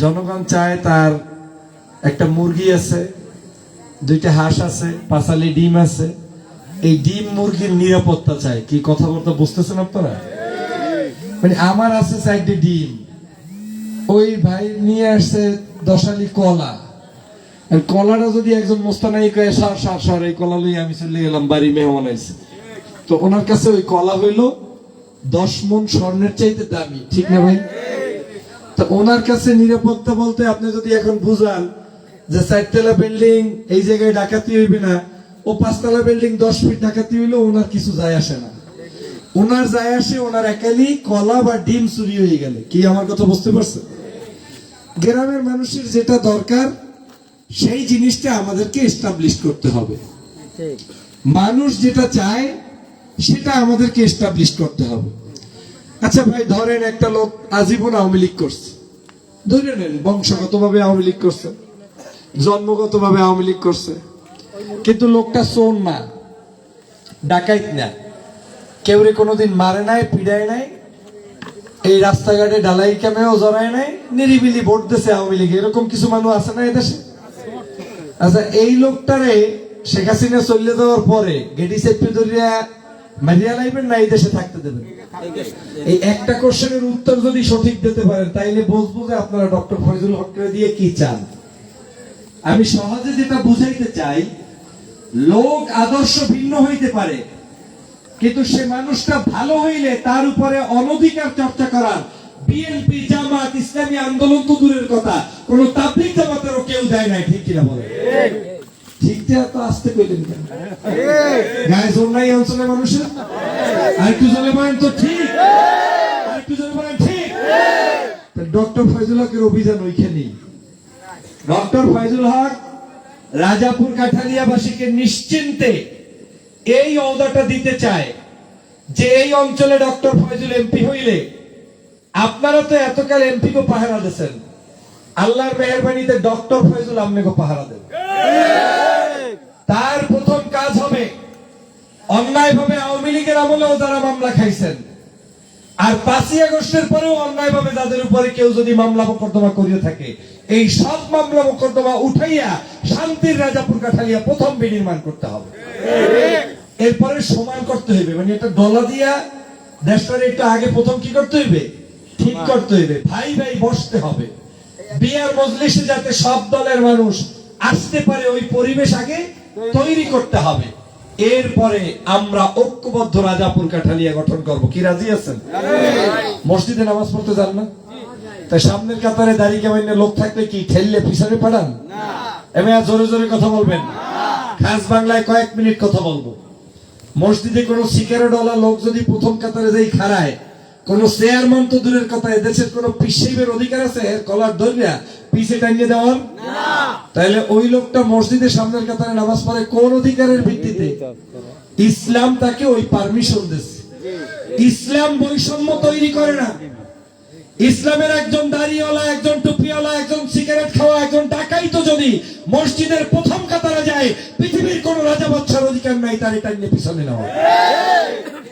জনগণ চায় তার একটা মুরগি আছে, দুইটা হাঁস আছে, পাঁচালি ডিম আছে। এই ডিম মুরগির নিরাপত্তা চায়। কি কথাবার্তা বুঝতেছেন আপনারা? মানে আমার আছে চারটে ডিম। ওই ভাই নিয়ে আসছে দশালি কলা। কলাটা যদি একজন মোস্তানাই সার সার সার, এই কলা লই আমি চলে গেলাম, বাড়ি মেহমান আইছে। তো ওনার কাছে ওই কলা হইল দশ মন স্বর্ণের চাইতে দামি। ঠিক না ভাই? তো ওনার কাছে নিরাপত্তা বলতে আপনি যদি এখন বুঝান যে চারতলা বিল্ডিং এই জায়গায় ডাকাতি হইবে না ও পাঁচতলা বিল্ডিং দশ ফিট ডাকাতি হইল ওনার কিছু যায় আসে না। ওনার যায় আসে ওনার একালি কলা বা ডিম চুরি হয়ে গেলে। কি আমার কথা বুঝতে পারছেন? গ্রামের মানুষের যেটা দরকার সেই জিনিসটা আমাদেরকে এস্টাবলিশ করতে হবে। মানুষ যেটা চায় সেটা আমাদেরকে এস্টাবলিশ করতে হবে। আচ্ছা ভাই, ধরেন একটা লোক আজীবন আওয়ামী লীগ করছে। ধরে নেন, বংশগতভাবে আওয়ামী লীগ করছে, জন্মগতভাবে আওয়ামী লীগ করছে, কিন্তু লোকটা সোন না, ডাকাইত না। কেউ রে কোনোদিন মারে নাই, পিড়ায় নাই, এই রাস্তাঘাটে ডালাই ক্যামেও জড়ায় নাই, নিরিবিলি ভোট দিছে আওয়ামী লীগ। এরকম কিছু মানুষ আছে না এদেশে? আচ্ছা এই লোকটারে শেখ হাসিনা চলে যাওয়ার পরে গেডি সেপি ধরিয়া মারিয়া লাইবেন না এই দেশে থাকতে দেবেন? এই একটা কোশ্চেনের উত্তর যদি সঠিক দিতে পারেন, তাইলে বুঝব যে আপনারা ডক্টর ফয়জুল হককে দিয়ে কি চান? আমি সহজে যেটা বুঝাইতে চাই, লোক আদর্শ ভিন্ন হইতে পারে, কিন্তু সে মানুষটা ভালো হইলে তার উপরে অনধিকার চর্চা করার বিএনপি, জামাত, ইসলামী আন্দোলন তো দূরের কথা, কোন তাবলিক জামাতেরও কেউ দেয় নাই, ঠিক কিনা বলে রাজাপুর কাঠালিয়াবাসীকে নিশ্চিন্তে এই অদাটা দিতে চায় যে এই অঞ্চলে ডক্টর ফয়জুল এমপি হইলে আপনারা তো এতকাল এমপি কো পাহারা দিয়েছেন আল্লাহর মেহরবানিতে ডক্টর ফয়জুল আপনাকে পাহারা দেবে তার প্রথম কাজ হবে অন্যায় ভাবে আওয়ামী লীগের আমলেও যারা মামলা খাইছেন। আর পাঁচই আগস্টের পরেও অন্যায় ভাবে যাদের উপরে কেউ যদি মামলা মোকদ্দমা করিয়ে থাকে এই সব মামলা মোকদ্দমা উঠাইয়া শান্তির রাজাপুর কাঠালিয়া প্রথম বিনির্মাণ করতে হবে। এরপরে সমান করতে হইবে মানে এটা ডলা দিয়া দেশটার একটু আগে প্রথম কি করতে হইবে? ঠিক করতে হইবে ভাই ভাই বসতে হবে। বিয়ার মজলিসে যাতে সব দলের মানুষ আসতে পারে ওই পরিবেশ আগে তৈরি করতে হবে। এরপরে আমরা ঐক্যবদ্ধ রাজাপুর কাঠালিয়া গঠন করব। কি রাজি আছেন? মসজিদে নামাজ পড়তে যান না? তাই সামনের কাতারে দাঁড়িয়ে কেমন লোক থাকলে কি ঠেললে পিছনে পাঠান? আর জোরে জোরে কথা বলবেন। খাস বাংলায় কয়েক মিনিট কথা বলব। মসজিদে কোনো সিগারেট ওয়ালা লোক যদি প্রথম কাতারে যাই খাড়ায় কোন চেয়ারম্যান তো দূরের কথা এদেশের কোন পিসের অধিকার আছে? কলার ধরিয়া পিছে টানিয়ে দেওয়ার তাহলে ওই লোকটা মসজিদের সামনের কাতারে নামাজ পড়ে কোন অধিকারের ভিত্তিতে? ইসলাম তাকে ওই পারমিশন দিচ্ছে ইসলাম বৈষম্য তৈরি করে না। ইসলামের একজন দাড়িওয়ালা একজন টুপিওয়ালা একজন সিগারেট খাওয়া একজন টাকাই তো যদি মসজিদের প্রথম কাতারে যায় পৃথিবীর কোন রাজা বাচ্চার অধিকার নাই তার এটা নিয়ে পিছনে নেওয়া।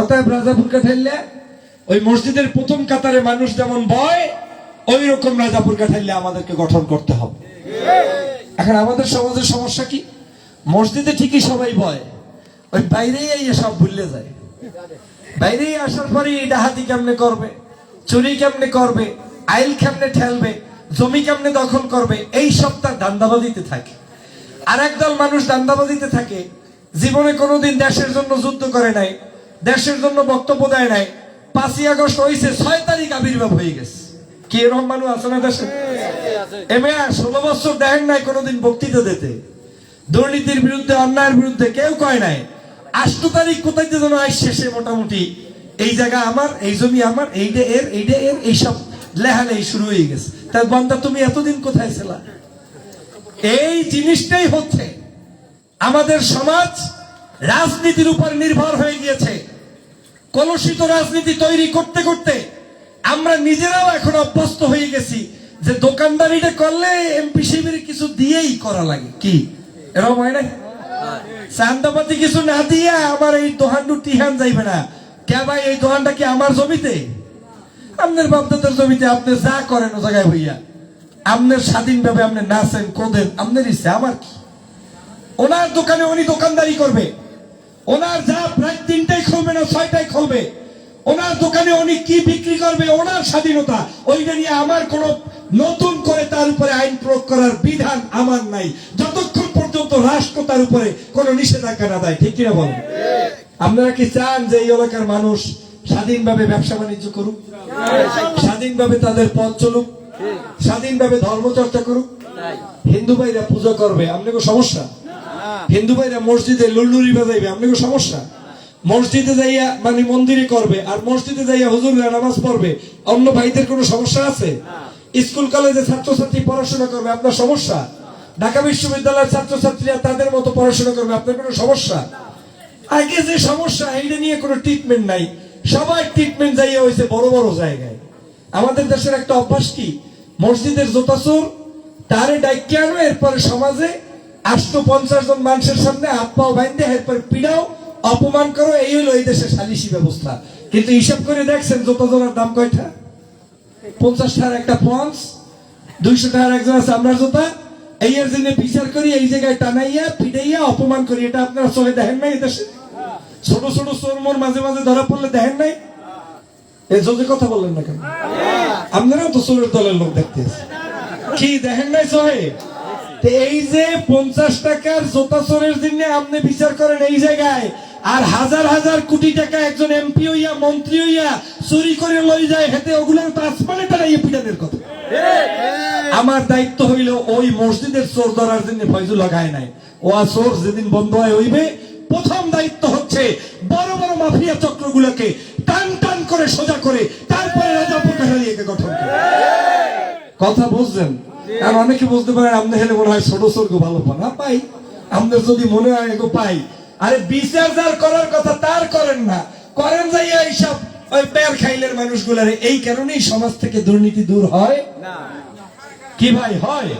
অতএব রাজা রাজাপুরকে ঠেললে ওই মসজিদের প্রথম কাতারে মানুষ যেমন বয় ওই রকম রাজাপুর কাঠাইলে আমাদেরকে গঠন করতে হবে। এখন আমাদের সমাজের সমস্যা কি? মসজিদে ঠিকই সবাই বয়, ওই বাইরেই এই সব ভুললে যায়। বাইরেই আসার পরে ডাহাতি কেমনে করবে, চুরি কেমনে করবে, আইল কেমনে ঠেলবে, জমি কেমনে দখল করবে, এই সব তার দান্দাবাজিতে থাকে। আর একদল মানুষ দান্দাবাজিতে থাকে, জীবনে কোনোদিন দেশের জন্য যুদ্ধ করে নাই, দেশের জন্য বক্তব্য দেয় নাই পাঁচই আগস্ট হয়েছে ছয় তারিখ আবির্ভাব হয়ে গেছে। কি এরকম মানুষ আছে না দেশে? এমএ, ষোলো বছর দেখেন নাই কোনোদিন বক্তৃতা দিতে। দুর্নীতির বিরুদ্ধে, অন্যায়ের বিরুদ্ধে কেউ কয় নাই। আষ্ট তারিখ কোথায় যেন শেষে মোটামুটি, এই জায়গা আমার, এই জমি আমার, এইটা এর এইটা এর এইসব লেহালেই শুরু হয়ে গেছে। তার বন্ধা, তুমি এতদিন কোথায় ছিলা? এই জিনিসটাই হচ্ছে, আমাদের সমাজ রাজনীতির উপর নির্ভর হয়ে গিয়েছে। কলুষিত রাজনীতি তৈরি করতে করতে আমরা নিজেরাও এখন অভ্যস্ত হয়ে গেছি যে দোকানদারিটা করলে এমপি শিবির কিছু দিয়েই করা লাগে। কি? এরকম হয় না? চান্দাপাতি কিছু না দিয়ে আমার এই দোহানটু টিহান যাইবে না। কে ভাই, এই দোহানটা কি আমার জমিতে? আপনার বাপদাদার জমিতে আপনি যা করেন ও জায়গায় হইয়া। আপনার স্বাধীনভাবে আপনি নাচেন, কোদেন, আপনার ইচ্ছা, আমার কি? ওনার দোকানে উনি দোকানদারি করবে। ওনার যা প্রায় তিনটাই খুলবে না, ছয়টাই খুলবে ওনার দোকানে উনি কি বিক্রি করবে, ওনার স্বাধীনতা, ওইটা নিয়ে আমার কোনো নতুন করে তার উপরে আইন প্রয়োগ করার বিধান আমার নাই। যতক্ষণ পর্যন্ত রাষ্ট্র তার উপরে কোনো নিষেধাজ্ঞা না দেয়, ঠিক কিনা বলেন? আপনারা কি চান যে এই এলাকার মানুষ স্বাধীনভাবে ব্যবসা বাণিজ্য করুক? স্বাধীনভাবে তাদের পথ চলুক? স্বাধীনভাবে ধর্ম চর্চা করুক? হিন্দু ভাইরা পুজো করবে আপনাকে সমস্যা? হিন্দু ভাইরা মসজিদে লুল্লুরি বাজাইবে আপনাকে সমস্যা? মসজিদে যাইয়া মানে মন্দিরে করবে আর মসজিদে যাইয়া হুজুররা নামাজ পড়বে অন্য ভাইদের কোনো সমস্যা আছে? স্কুল কলেজে ছাত্রছাত্রী পড়াশোনা করবে আপনার সমস্যা? ঢাকা বিশ্ববিদ্যালয়ের ছাত্রছাত্রীরা তাদের মতো পড়াশোনা করবে আপনার কোনো সমস্যা? আগে যে সমস্যা এইটা নিয়ে কোনো ট্রিটমেন্ট নাই। সবাই ট্রিটমেন্ট যাইয়া হয়েছে বড় বড় জায়গায়। আমাদের দেশের একটা অভ্যাস কি? মসজিদের জোতাচোর তারে ডাইকে আনো এরপরে সমাজে আটশো পঞ্চাশ জন মানুষের সামনে হাত পাও বাইন্দে এরপর পিড়াও। অপমান করো এই হলো এই দেশের সালিসি ব্যবস্থা। কিন্তু হিসাব করে দেখছেন জোতা জোড়ার দাম কয়টা? পঞ্চাশ টাকার একটা পঞ্চ দুইশো টাকার একজন আছে আপনার জোতা। এই এর জন্য বিচার করি এই জায়গায় টানাইয়া পিটাইয়া অপমান করি। এটা আপনারা চলে দেখেন নাই এদেশে ছোট ছোট চোরমোর মাঝে মাঝে ধরা পড়লে দেখেন নাই? এই যদি কথা বললেন না কেন? আপনারাও তো চোরের দলের লোক দেখতে কি দেখেন নাই সহে তো এই যে পঞ্চাশ টাকার জোতা চোরের জন্য আপনি বিচার করেন এই জায়গায়, আর হাজার হাজার কোটি টাকা একজন এমপি হইয়া, মন্ত্রী হইয়া চুরি করে লই যায় হেতে ওগুলো তো আসমানে তারাইয়ে পিটানের কথা। আমার দায়িত্ব হইল ওই মসজিদের চোর ধরার জন্য ফয়জু লাগায় নাই। ও চোর যেদিন বন্ধ হয় হইবে, প্রথম দায়িত্ব হচ্ছে বড় বড় মাফিয়া চক্রগুলোকে টান টান করে সোজা করে, তারপরে রাজা প্রকাশালীকে গঠন করে। কথা বুঝছেন? আর অনেকে বুঝতে পারেন আপনি হেলে মনে হয় ছোট স্বর্গ ভালো পান না? পাই। আমাদের যদি মনে হয় এগো পাই। আরে বিচার যার করার কথা তার করেন না। করেন যাইয়া এইসব ওই পেয়ার খাইলের মানুষগুলারে এই কারণেই সমাজ থেকে দুর্নীতি দূর হয়? কি ভাই হয়?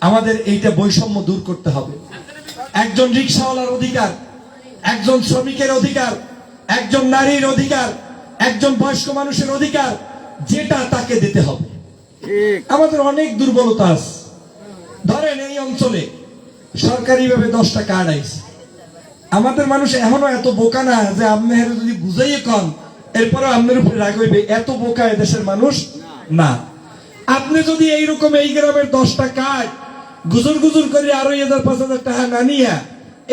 আমাদের এইটা বৈষম্য দূর করতে হবে। একজন রিক্সাওয়ালার অধিকার একজন শ্রমিকের অধিকার একজন নারীর অধিকার একজন বয়স্ক মানুষের অধিকার যেটা তাকে দিতে হবে। আমাদের অনেক দুর্বলতা আছে। ধরেন এই অঞ্চলে সরকারিভাবে দশটা কার্ড আইছে। আমাদের মানুষ এখনও এত বোকা না যে আপনি হেরে যদি বুঝাইয়ে কন এরপরে আপনার উপরে রাগ হইবে। এত বোকা এদেশের মানুষ না। আপনি যদি এইরকম এই গ্রামের দশটা কার্ড গুজুর গুজুর করে আরও হাজার পাঁচ হাজার টাকা না নিয়া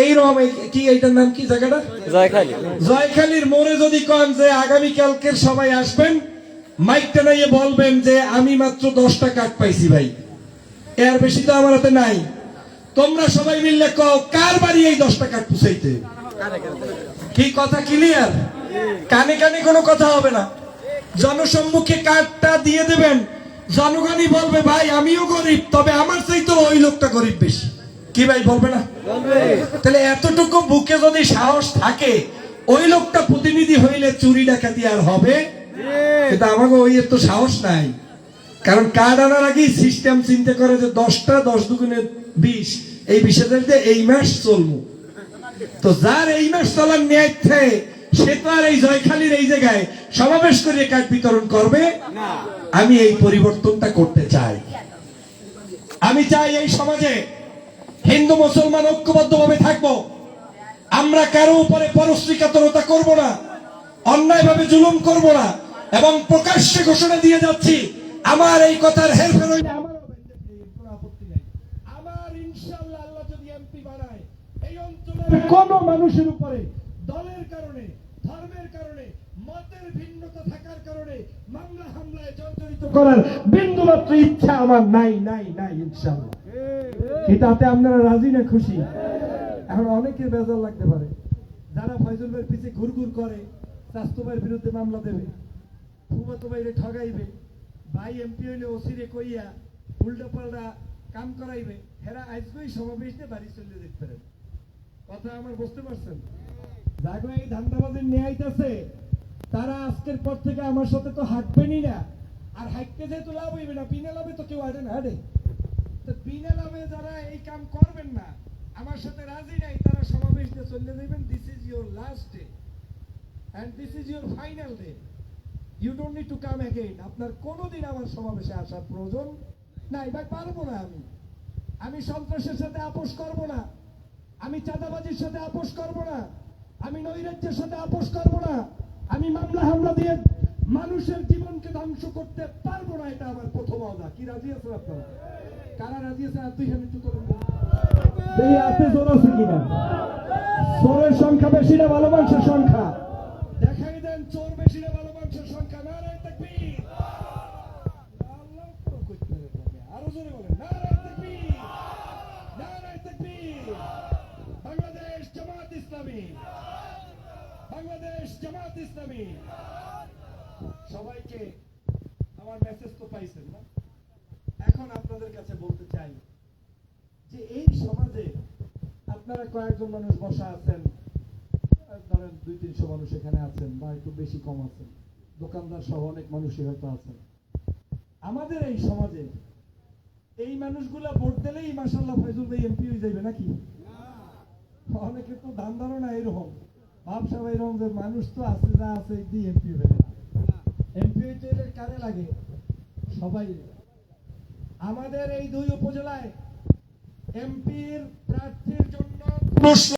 এইরকম কি এইটার নাম কি জায়গাটা? জয়খালি। জয়খালীর মোড়ে যদি কন যে আগামী কালকের সবাই আসবেন মাইকটা নাইয়ে বলবেন যে আমি মাত্র দশটা কাঠ পাইছি ভাই। এর বেশি তো আমার হাতে নাই। তোমরা সবাই মিললে কও, কার বাড়ি এই দশটা কাঠ পুষাইতে? কি কথা ক্লিয়ার কানে কানে কোনো কথা হবে না। জনসম্মুখে কার্ডটা দিয়ে দেবেন। জনগণই বলবে, ভাই, আমিও গরিব, তবে আমার চাইতে ওই লোকটা গরিব বেশি। কি ভাই, বলবে না? তাহলে এতটুকু বুকে যদি সাহস থাকে, ওই লোকটা প্রতিনিধি হইলে চুরি ডাকাতি আর হবে কিন্তু আমাকে ওই এর তো সাহস নাই। কারণ কার্ড আনার আগেই সিস্টেম চিন্তা করে যে দশটা দশ দুগুণে বিশ এই বিশেষ এই মাস চলবো। তো যার এই মাস চলার ন্যায় সে তো আর এই জয়খালীর এই জায়গায় সমাবেশ করে কার্ড বিতরণ করবে। আমি এই পরিবর্তনটা করতে চাই। আমি চাই এই সমাজে হিন্দু মুসলমান ঐক্যবদ্ধ ভাবে থাকব। আমরা কারও উপরে পরশ্রীকাতরতা করব না অন্যায়ভাবে জুলুম করব না। এবং প্রকাশ্যে ঘোষণা দিয়ে যাচ্ছি, আমার এই কথার হেরফের হইলে। আমার কোন মানুষের উপরে, দলের কারণে, ধর্মের কারণে, মতের ভিন্নতা থাকার কারণে মামলা হামলায় জর্জরিত করার বিন্দু মাত্র ইচ্ছা আমার নাই নাই নাই, ইনশাআল্লাহ। কি তাতে আপনারা রাজি না খুশি? এখন অনেকের বেজার লাগতে পারে। যারা ফয়জুল ভাইয়ের পিছে ঘুরঘুর করে, স্বাস্থ্য ভাইয়ের বিরুদ্ধে মামলা দেবে। ফুফাতো ভাইরে ঠগাইবে। ভাই এমপি হইলে ওসিরে কইয়া উল্টা পাল্টা কাম করাইবে। হেরা আজকেই সমাবেশ নিয়ে বাড়ি চলে যেতে পারে। কথা আমার বুঝতে পারছেন? জাগো, এই ধান্দাবাজের ন্যায়টাছে তারা আজকের পর থেকে আমার সাথে তো হাঁটবেনই না। আর হাঁটতে যেহেতু লাভ হইবে না, বিনা লাভে তো কেউ হাঁটে না, হাঁটে। তো বিনা লাভে যারা এই কাম করবেন না, আমার সাথে রাজি নাই, তারা সমাবেশ দিয়ে চলে যাবেন this is your last day and this is your final day you don't need to come again আপনার কোনোদিন আমার সমাবেশে আসার প্রয়োজন না এবার পারব না আমি। আমি সন্ত্রাসের সাথে আপোষ করব না। আমি চাঁদাবাজির সাথে আপোষ করব না। আমি নৈরাজ্যের সাথে আপোষ করব না। আমি মামলা হামলা দিয়ে মানুষের জীবনকে ধ্বংস করতে পারব না এটা আমার প্রথম অদা কি রাজি আছেন আপনারা? কারা রাজি আছেন আর দুই হাজার এই আছে জোর আছে কিনা? চোরের সংখ্যা বেশি না ভালো মানুষের সংখ্যা। দেখাই দেন চোর বেশি না ভালো মানুষের সংখ্যা না রে তাকবীর আল্লাহ তো করতে হবে আরও জোরে বলেন নারায়ে তাকবীর নারায়ে তাকবীর বাংলাদেশ জামাত ইসলামী বাংলাদেশ জামাত ইসলামী। সবাইকে আমার মেসেজ তো পাইছেন না? এখন আপনাদের কাছে বলতে চাই যে এই সমাজে আপনারা কয়েকজন মানুষ বসা আছেন, ধরেন দুই তিনশো মানুষ এখানে আছেন বা একটু বেশি কম আছেন, দোকানদার সহ অনেক মানুষই হয়তো আছেন। আমাদের এই সমাজে এই মানুষগুলা ভোট দিলেই মাসাল্লাহ ফয়জুল ভাই এমপি হয়ে যাবে নাকি? অনেকে তো ধান ধারণা এরকম। ভাবসা এরকম যে মানুষ তো আছে, যা আছে দিয়ে এমপি হবে এমপি হইতে কারে লাগে? সবাই। আমাদের এই দুই উপজেলায় এমপির প্রার্থীর জন্য